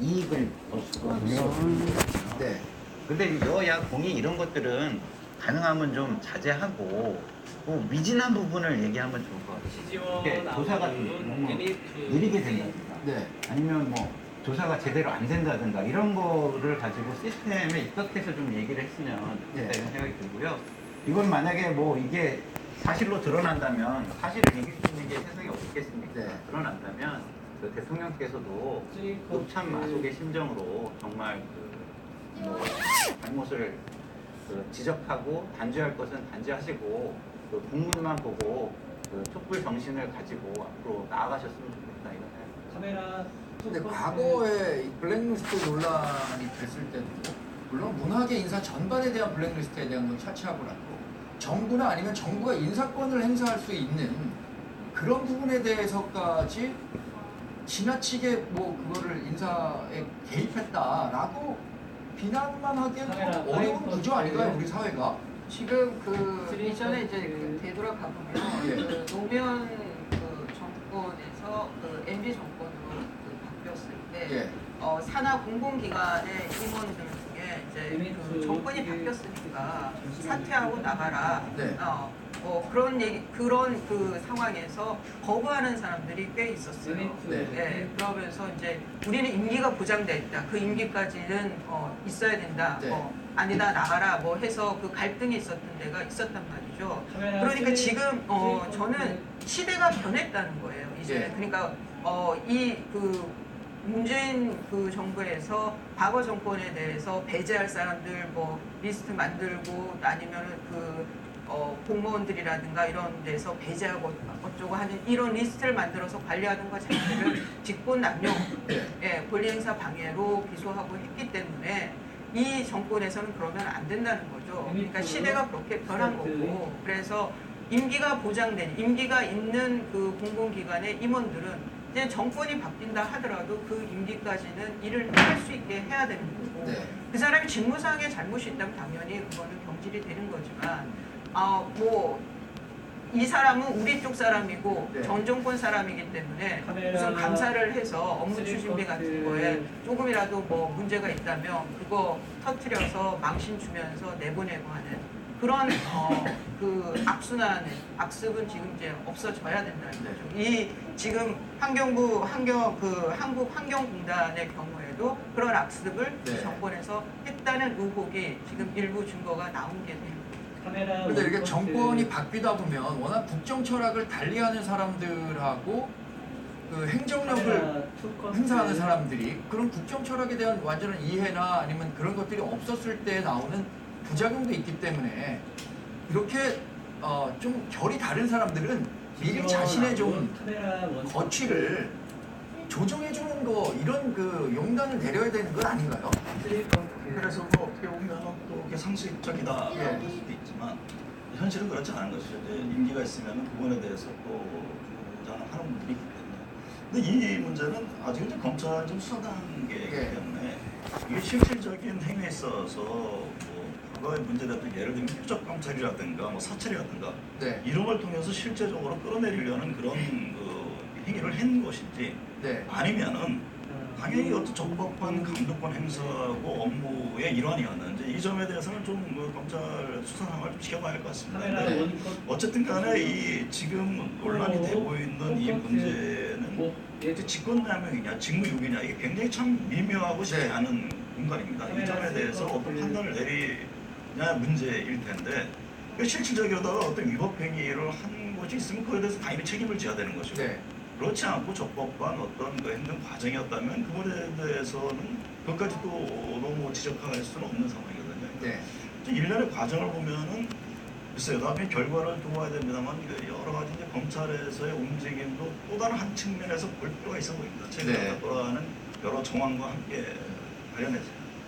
이- 이익을 볼 수가 있어요. 네. 근데 여야 공이 이런 것들은 가능하면 좀 자제하고 뭐 미진한 부분을 얘기하면 좋을 것 같아요. 이렇게 조사가 좀 너무 느리게 된다든가 네. 아니면 뭐 조사가 제대로 안 된다든가 이런 거를 가지고 시스템에 입각해서 좀 얘기를 했으면 좋겠다 네. 이런 생각이 들고요. 이건 만약에 뭐 이게 사실로 드러난다면 사실을 이길 수 있는 게 세상에 없겠습니까? 네. 드러난다면 그 대통령께서도 참 마속의 심정으로 정말 그 뭐 잘못을 그 지적하고 단죄할 것은 단죄하시고 그 국문만 보고 그 촛불 정신을 가지고 앞으로 나아가셨으면 좋겠다 이런 생각이 카메라 근데 과거에 이 블랙리스트 논란이 됐을 때도 물론 문학의 인사 전반에 대한 블랙리스트에 대한 건 차치하고라도 정부나 아니면 정부가 인사권을 행사할 수 있는 그런 부분에 대해서까지 지나치게 뭐 그거를 인사에 개입했다라고 비난만 하기엔 카메라 좀 어려운 구조 아닌가요 우리 사회가? 지금 그 이전에 이제 포인트. 그 되돌아가 보면 예. 그 노무현 그 정권에서 그 MB 정권으로 그 바뀌었을 때 예. 어, 산하 공공기관의 임원들 중에 이제 그그 정권이 그 바뀌었으니까. 사퇴하고 나가라. 네. 어, 어, 그런 얘기 그런 그 상황에서 거부하는 사람들이 꽤 있었어요. 네. 예, 그러면서 이제 우리는 임기가 보장돼 있다. 그 임기까지는 어, 있어야 된다. 네. 뭐 아니다 나가라 뭐 해서 그 갈등이 있었던 데가 있었단 말이죠. 그러니까 지금 어 저는. 시대가 변했다는 거예요. 이제 예. 그러니까 어 이 그 문재인 그 정부에서 과거 정권에 대해서 배제할 사람들 뭐 리스트 만들고 아니면은 그 어, 공무원들이라든가 이런 데서 배제하고 어쩌고 하는 이런 리스트를 만들어서 관리하는 것 자체를 직권남용, 네. 예, 권리행사 방해로 기소하고 했기 때문에 이 정권에서는 그러면 안 된다는 거죠. 그러니까 시대가 그렇게 변한 거고 그래서 임기가 보장된 임기가 있는 그 공공기관의 임원들은 이제 정권이 바뀐다 하더라도 그 임기까지는 일을 할 수 있게 해야 되는 거고 네. 그 사람이 직무상의 잘못이 있다면 당연히 그거는 경질이 되는 거지만 아뭐 이 사람은 우리 쪽 사람이고 네. 전 정권 사람이기 때문에 무슨 감사를 해서 업무 추진비 같은. 거에 조금이라도 뭐 문제가 있다면 그거 터트려서 망신 주면서 내보내고 하는 그런 어, 그 악순환의 악습은 지금 이제 없어져야 된다는 거죠. 이 지금 환경부 환경 그 한국 환경공단의 경우에도 그런 악습을 네. 이 정권에서 했다는 의혹이 지금 일부 증거가 나온 게. 카메라 근데 이렇게 원 정권이. 바뀌다 보면 워낙 국정 철학을 달리하는 사람들하고 그 행정력을. 행사하는 사람들이 그런 국정 철학에 대한 완전한 이해나 아니면 그런 것들이 없었을 때 나오는 부작용도 있기 때문에 이렇게 어, 좀 결이 다른 사람들은 미리 자신의 좀 거취를 조정해 주는 거 이런 그 용단을 내려야 되는 건 아닌가요? 그래서 뭐 어떻게 보면 또 이게 상식적이다 예. 할 수도 있지만 현실은 그렇지 않은 것이죠. 이제 임기가 있으면 그거에 대해서 또 보장을 하는 부분이 있기 때문에. 근데 이 문제는 아직 이제 검찰 좀 수사 단계이기 예. 때문에 이게 실질적인 행위에 있어서 뭐 과거의 문제됐던 예를 들면 국적 검찰이라든가 뭐 사찰이라든가 네. 이런 걸 통해서 실제적으로 끌어내리려는 그런 그 행위를 한 것인지 네. 아니면은 어, 당연히 어떤 적법한 감독권 행사하고 업무의 일환이었는지 이 점에 대해서는 좀그 검찰 수사 상황을 좀 지켜봐야 할 것 같습니다. 근데 원 컷. 어쨌든 간에 이 지금 논란이 되고 있는 이 문제는 뭐, 예, 이제 직권남용이냐 직무유기냐 이게 굉장히 참 미묘하고 쉽지 네. 않은 공간입니다. 이 점에 대해서 어떤 판단을 내리냐 문제일 텐데 그 실질적으로다가 어떤 위법 행위를 한 것이 있으면 그에 대해서 당연히 책임을 져야 되는 것이고 네. 그렇지 않고 적법한 어떤 그 행정 과정이었다면 그거에 대해서는 그것까지 또 너무 지적할 수는 없는 상황이거든요. 네. 이제 일련의 과정을 보면은 글쎄요, 나중에 결과를 두어야 됩니다만 그 여러 가지 이제 검찰에서의 움직임도 또 다른 한 측면에서 볼 필요가 있어 보입니다. 최근에 네. 돌아가는 여러 정황과 함께 관련해서.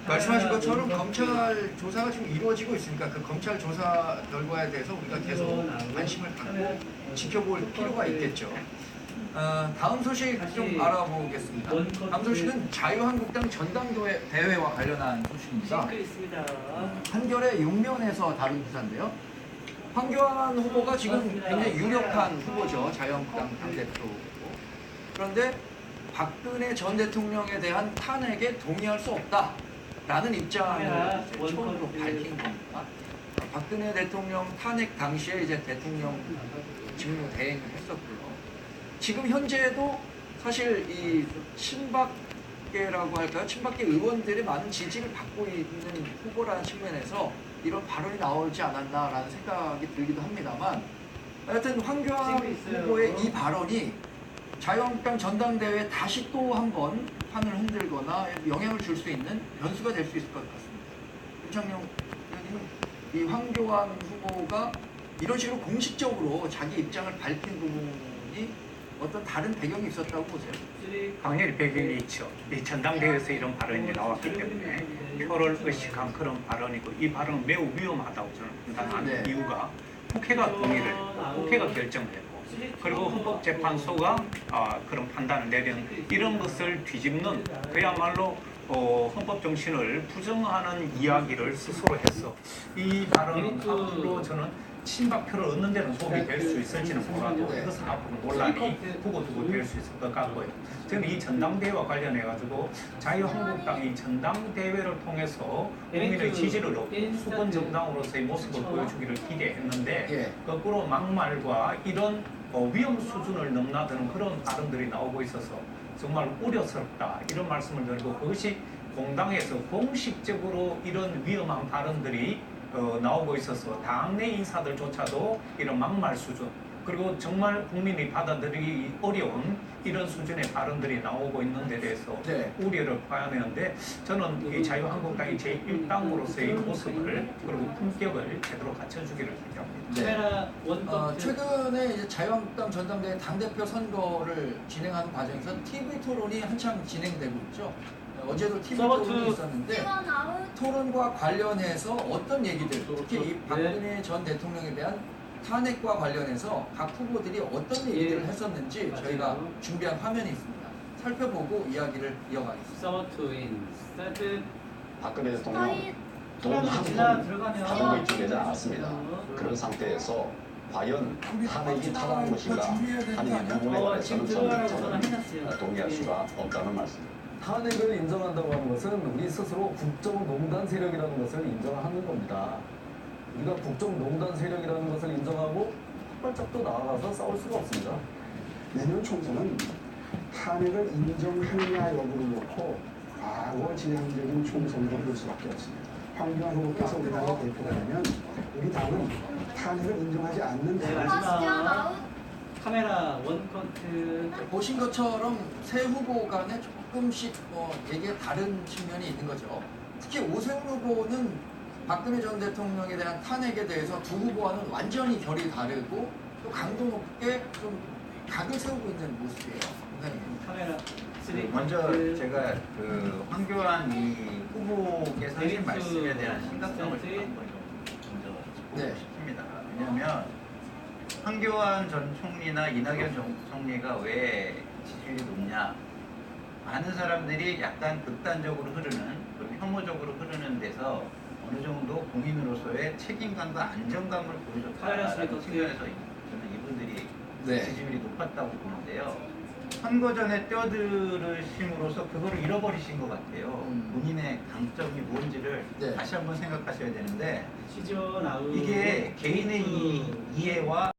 말씀하신 카메라 것처럼 원 컷. 검찰 조사가 지금 이루어지고 있으니까 그 검찰 조사 결과에 대해서 우리가 계속 관심을 갖고 지켜볼 필요가 있겠죠. 어, 다음 소식 좀 알아보겠습니다. 원 컷. 다음 소식은 자유한국당 전당대회 대회와 관련한 소식입니다. 있습니다. 한겨레 용면에서 다룬 기사인데요. 황교안 후보가 지금 굉장히 유력한 후보죠. 자유한국당 당대표. 그런데 박근혜 전 대통령에 대한 탄핵에 동의할 수 없다라는 입장을 이제 처음으로 밝힌 겁니다. 박근혜 대통령 탄핵 당시에 이제 대통령 직무 대행을 했었고요. 지금 현재도 사실 이 친박계라고 할까요? 친박계 의원들의 많은 지지를 받고 있는 후보라는 측면에서 이런 발언이 나오지 않았나라는 생각이 들기도 합니다만 하여튼 황교안 후보의 이 발언이 자유한국당 전당대회에 다시 또 한 번 판을 흔들거나 영향을 줄 수 있는 변수가 될 수 있을 것 같습니다. 윤창용 의원님은 이 황교안 후보가 이런 식으로 공식적으로 자기 입장을 밝힌 부분이 어떤 다른 배경이 있었다고 보세요? 당연히 배경이 있죠. 이 전당대회에서 이런 발언이 나왔기 때문에 표를 의식한 그런 발언이고 이 발언은 매우 위험하다고 저는 판단하는 네. 이유가 국회가 동의를 했고 국회가 결정을 했고 그리고 헌법재판소가 아, 그런 판단을 내린 이런 것을 뒤집는 그야말로 어, 헌법 정신을 부정하는 이야기를 스스로 했어. 이 발언은 앞으로 저는 친박표를 얻는 데는 도움이 될 수 있을지는 몰라도 네. 이것은 앞으로 논란이 두고두고 될 수 있을 것 같고요. 저는 이 전당대회와 관련해 가지고 자유한국당이 전당대회를 통해서 국민의 지지를 얻고 수권 정당으로서의 모습을 보여주기를 기대했는데 예. 거꾸로 막말과 이런 어, 위험 수준을 넘나드는 그런 발언들이 나오고 있어서 정말 우려스럽다 이런 말씀을 드리고 그것이 공당에서 공식적으로 이런 위험한 발언들이 어, 나오고 있어서 당내 인사들조차도 이런 막말 수준 그리고 정말 국민이 받아들이기 어려운 이런 수준의 발언들이 나오고 있는 데 대해서 네. 우려를 표하는데 저는 이 자유한국당이 제1당으로서의 모습을 그리고 품격을 제대로 갖춰주기를 기대합니다. 네. 카메라 원 어. 최근에 이제 자유한국당 전당대회 당대표 선거를 진행하는 과정에서 TV 토론이 한창 진행되고 있죠. 어, 어제도 TV 서버투. 토론이 있었는데 토론과 관련해서 어떤 얘기들, 특히 이 박근혜 전 대통령에 대한 탄핵과 관련해서 각 후보들이 어떤 예. 했었는지 맞아요. 저희가 준비한 화면이 있습니다. 살펴보고 이야기를 이어가겠습니다. 서버 투인 스타트. 박근혜 대통령 돈 시간이 한 지나 푼 들어가면 받은 거 이쪽에는 않았습니다. 그런 상태에서 과연 탄핵이 타당한 것인가 하는 이 부분에 들어가라고 저는, 전화 저는 해놨어요. 동의할 예. 수가 없다는 말씀입니다. 탄핵을 인정한다고 하는 것은 우리 스스로 국정농단 세력이라는 것을 인정하는 겁니다. 우리가 국정농단 세력이라는 것을 인정하고 헛발짝도 나아가서 싸울 수가 없습니다. 내년 총선은 탄핵을 인정하느냐 여부를 놓고 과거 진행적인 총선으로 볼 수밖에 없습니다. 황교안 후보께서 우리 당의 대표가 되면 우리 당은 탄핵을 인정하지 않는 마지막 카메라 원 커트. 보신 것처럼 세 후보 간에 조금씩 뭐 얘기가 다른 측면이 있는 거죠. 특히 오세훈 후보는 박근혜 전 대통령에 대한 탄핵에 대해서 두 후보와는 완전히 결이 다르고 또 강도 높게 좀 각을 세우고 있는 모습이에요. 굉장히. 카메라 쓰리. 먼저 커트. 제가 그 황교안 이 후보께서 하신 데이트 말씀에 대한 심각성을 좀. 한번 좀 먼저 짚고 네. 싶습니다. 왜냐하면 황교안 전 총리나 이낙연 전 총리가 왜 지지율이 높냐? 많은 사람들이 약간 극단적으로 흐르는 그리고 혐오적으로 흐르는 데서 어느 정도 공인으로서의 책임감과 안정감을 보여줬다는 카메라 측면에서 저는 이분들이 네. 지지율이 높았다고 보는데요. 선거 전에 뛰어들으심으로써 그거를 잃어버리신 것 같아요. 음. 본인의 강점이 뭔지를 네. 다시 한번 생각하셔야 되는데 시즌 아웃. 이게 개인의 이, 이해와